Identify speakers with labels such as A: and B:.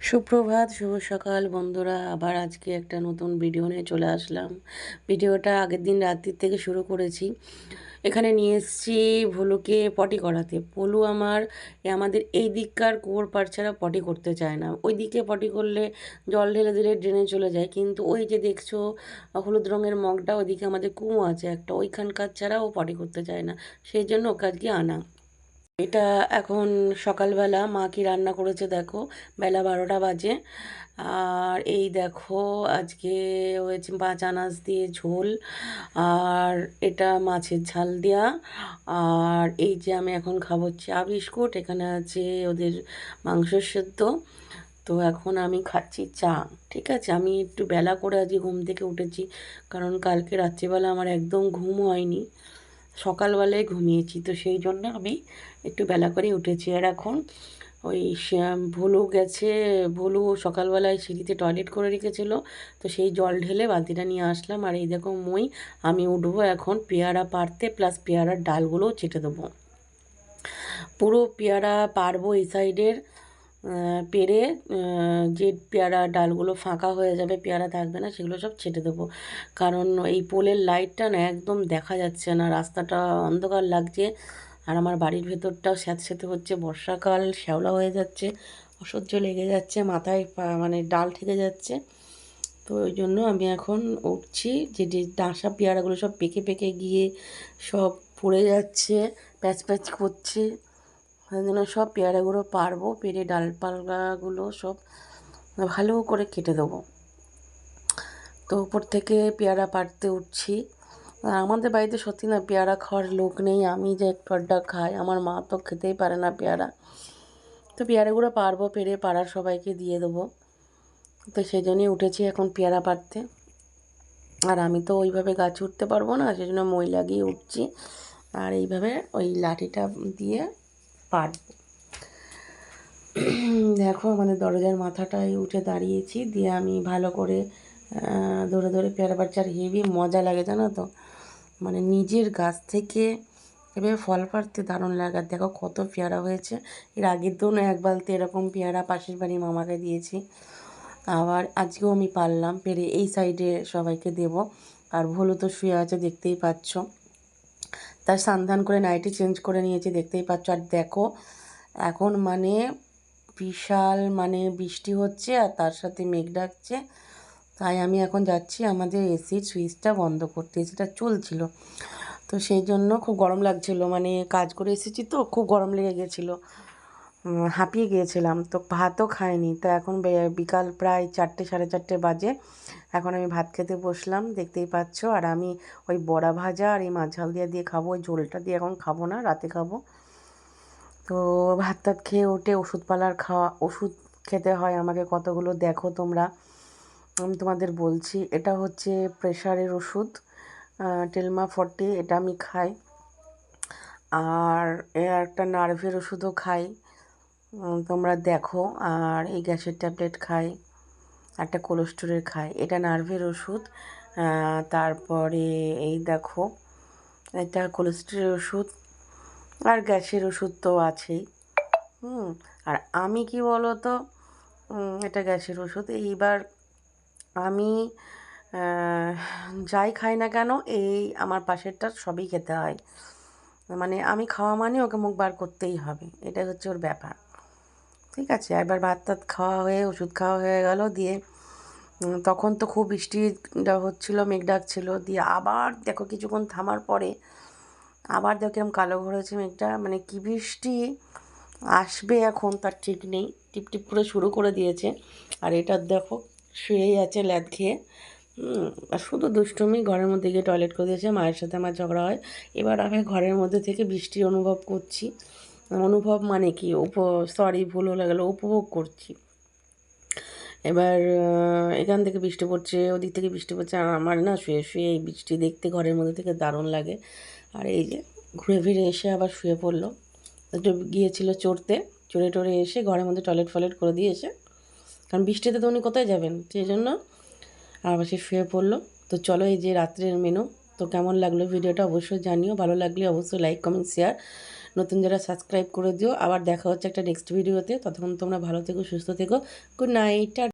A: সুপ্রভাত, শুভ সকাল বন্ধুরা। আবার আজকে একটা নতুন ভিডিও নিয়ে চলে আসলাম। ভিডিওটা আগের দিন রাত্রির থেকে শুরু করেছি। এখানে নিয়ে এসেছি ভুলুকে পটি করাতে। পলু আমার আমাদের এই দিককার কুয়োর পাড় ছাড়া পটি করতে চায় না। ওই দিকে পটি করলে জল ঢেলে দিলে ড্রেনে চলে যায়। কিন্তু ওই যে দেখছ, হলুদ রঙের মগটা ওইদিকে আমাদের কুয়ো আছে একটা। ওইখানকার ছাড়া ও পটি করতে চায় না। সেই জন্য ওকে আজকে আনা। এটা এখন সকালবেলা মা কি রান্না করেছে দেখো, বেলা বারোটা বাজে। আর এই দেখো আজকে হয়েছে পাঁচ আনাজ দিয়ে ঝোল, আর এটা মাছের ঝাল দেওয়া আর এই যে আমি এখন খাব চা বিস্কুট, এখানে আছে ওদের মাংস সেদ্ধ। তো এখন আমি খাচ্ছি চা, ঠিক আছে? আমি একটু বেলা করে আজকে ঘুম থেকে উঠেছি, কারণ কালকে রাত্রিবেলা আমার একদম ঘুম হয়নি। সকালবেলায় ঘুমিয়েছি, তো সেই জন্য আমি একটু বেলা করে উঠেছি। আর এখন ওই ভুলু গেছে, ভুলু সকালবেলায় সিঁড়িতে টয়লেট করে রেখেছিল। তো সেই জল ঢেলে বালতিটা নিয়ে আসলাম। আর এই দেখো মই, আমি উঠবো এখন পেয়ারা পারতে প্লাস পেয়ারার ডালগুলোও চেটে দেবো। পুরো পেয়ারা পারব এই সাইডের পেরে যে পেয়ারা ডালগুলো ফাঁকা হয়ে যাবে, পেয়ারা থাকবে না, সেগুলো সব ছেটে দেবো। কারণ এই পোলের লাইটটা না একদম দেখা যাচ্ছে না, রাস্তাটা অন্ধকার লাগছে। আর আমার বাড়ির ভেতরটাও স্যাঁতস্যাঁতে হচ্ছে বর্ষাকাল, শ্যাওলা হয়ে যাচ্ছে, অসহ্য লেগে যাচ্ছে, মাথায় মানে ডাল ঠেকে যাচ্ছে। তো ওই জন্য আমি এখন উঠছি, যে যে ডাঁসা পেয়ারাগুলো সব পেকে পেকে গিয়ে সব পড়ে যাচ্ছে, প্যাচ প্যাচ করছে। ওই জন্য সব পেয়ারাগুলো পারব, পেরে ডালপালাগুলো সব ভালো করে কেটে দেবো। তো উপর থেকে পেয়ারা পাড়তে উঠছি। আর আমাদের বাড়িতে সত্যি না পেয়ারা খাওয়ার লোক নেই। আমি যে একটু আড্ডা খাই, আমার মা তো খেতেই পারে না পেয়ারা। তো পেয়ারাগুলো পারব, পেরে পাড়ার সবাইকে দিয়ে দেবো। তো সেই জন্যই উঠেছি এখন পেয়ারা পাড়তে। আর আমি তো ওইভাবে গাছ উঠতে পারব না সেই জন্য মই লাগিয়ে উঠছি। আর এইভাবে ওই লাঠিটা দিয়ে পারব দেখো আমাদের দরজার মাথাটায় উঠে দাঁড়িয়েছি। দিয়ে আমি ভালো করে ধরে ধরে পেয়ারা বাচ্চার হেভি মজা লাগে, জানো তো? মানে নিজের গাছ থেকে এভাবে ফল পাড়তে দারুণ লাগে। দেখো কত পেয়ারা হয়েছে। এর আগের দিন এক বালতি এরকম পেয়ারা পাশের বাড়ি মামাকে দিয়েছি। আবার আজকেও আমি পারলাম, পেরে এই সাইডে সবাইকে দেব। আর ভুলো তো শুয়ে আছে, দেখতেই পাচ্ছ। তার সান্ধান করে নাইটি চেঞ্জ করে নিয়েছি, দেখতেই পাচ্ছ। আর দেখো, এখন মানে বিশাল মানে বৃষ্টি হচ্ছে আর তার সাথে মেঘ ডাকছে। তাই আমি এখন যাচ্ছি আমাদের এসির সুইচটা বন্ধ করতে এসিটা চলছিল। তো সেই জন্য খুব গরম লাগছিল মানে কাজ করে এসেছি তো, খুব গরম লেগে গেছিল। হাঁপিয়ে গিয়েছিলাম, তো ভাতও খাইনি। তো এখন বিকাল প্রায় চারটে, সাড়ে চারটে বাজে। এখন আমি ভাত খেতে বসলাম, দেখতেই পাচ্ছ। আর আমি ওই বড়া ভাজা আর এই মাছ ঝাল দিয়ে দিয়ে খাব, ওই ঝোলটা দিয়ে এখন খাব না, রাতে খাব। তো ভাত খেয়ে ওঠে ওষুধপালার খাওয়া, ওষুধ খেতে হয় আমাকে কতগুলো, দেখো তোমরা। আমি তোমাদের বলছি, এটা হচ্ছে প্রেশারের ওষুধ টেলমা ফর্টি এটা আমি খাই। আর একটা নার্ভের ওষুধও খাই। তোমরা দেখো, আর এই গ্যাসের ট্যাবলেট খাই, একটা কোলেস্টোরের খাই। এটা নার্ভের ওষুধ তারপরে এই দেখো, এটা কোলেস্টোরের ওষুধ, আর গ্যাসের ওষুধ তো আছেই। হুম, আর আমি কি বলো তো এটা গ্যাসের ওষুধ। এইবার আমি যাই খাই না কেন, এই আমার পাশেরটা সবই খেতে হয়। মানে আমি খাওয়া মানে ওকে মুখ বার করতেই হবে, এটাই হচ্ছে ওর ব্যাপার। ঠিক আছে একবার ভাত টাত খাওয়া হয়ে, ওষুধ খাওয়া হয়ে গেল, দিয়ে তখন তো খুব বৃষ্টি হচ্ছিল, মেঘ ডাকছিল, দিয়ে আবার দেখো কিছুক্ষণ থামার পরে, আবার দেখো এরকম কালো ঘুরেছে মেঘটা মানে কী বৃষ্টি আসবে এখন তার ঠিক নেই টিপ টিপ করে শুরু করে দিয়েছে। আর এটা দেখো শুয়েই আছে, ল্যাদ খেয়ে। আর শুধু দুষ্টুমি ঘরের মধ্যে গিয়ে টয়লেট করে দিয়েছে, মায়ের সাথে আমার ঝগড়া হয়। এবার আমি ঘরের মধ্যে থেকে বৃষ্টি অনুভব করছি। অনুভব মানে কি? উপ সরি ভুল হয়ে গেলো, উপভোগ করছি। এবার এখান থেকে বৃষ্টি পড়ছে, ওদিক থেকে বৃষ্টি পড়ছে, আর আমার না শুয়ে শুয়ে এই বৃষ্টি দেখতে ঘরের মধ্যে থেকে দারুণ লাগে। আর এই যে ঘুরে ফিরে এসে আবার শুয়ে পড়ল। একটু গিয়েছিল চড়তে, চড়ে টড়ে এসে ঘরের মধ্যে টয়লেট ফয়লেট করে দিয়ে এসে কারণ বৃষ্টিতে তো উনি কোথায় যাবেন? সেই জন্য আবার সে শুয়ে পড়ল। তো চলো এই যে রাত্রের মেনু তো কেমন লাগল ভিডিওটা অবশ্যই জানিও। ভালো লাগলে অবশ্যই লাইক কমেন্ট শেয়ার নতুন যারা সাবস্ক্রাইব করে দিও। আবার দেখা হচ্ছে একটা নেক্সট ভিডিওতে ততক্ষণ তোমরা ভালো থেকো, সুস্থ থেকো। Good night